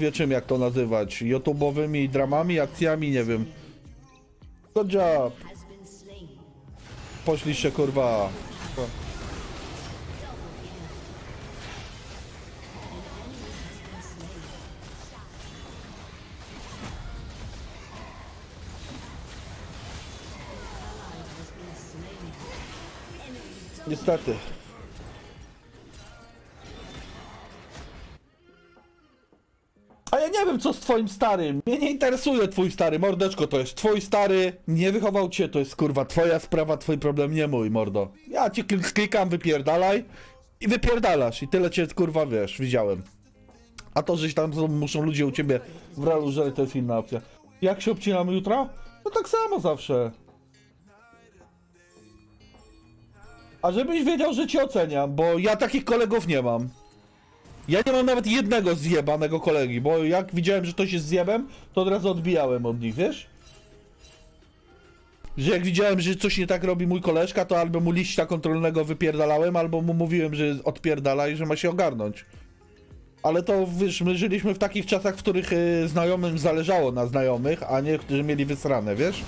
wie czym jak to nazywać. YouTube'owymi dramami, akcjami, nie wiem. Good job. Poszliście kurwa. Niestety. A ja nie wiem co z twoim starym. Mnie nie interesuje twój stary, mordeczko, to jest twój stary. Nie wychował cię, to jest kurwa twoja sprawa, twój problem, nie mój, mordo. Ja ci klik- klikam, wypierdalaj i wypierdalasz i tyle cię kurwa wiesz, widziałem. A to, że tam muszą ludzie u ciebie w realu żreć, to jest inna opcja. Jak się obcinamy jutro? No tak samo zawsze. A żebyś wiedział, że cię oceniam, bo ja takich kolegów nie mam. Ja nie mam nawet jednego zjebanego kolegi, bo jak widziałem, że ktoś jest zjebem, to od razu odbijałem od nich, wiesz? Że jak widziałem, że coś nie tak robi mój koleżka, to albo mu liścia kontrolnego wypierdalałem, albo mu mówiłem, że odpierdala i że ma się ogarnąć. Ale to, wiesz, my żyliśmy w takich czasach, w których y, znajomym zależało na znajomych, a nie, którzy mieli wysrane, wiesz?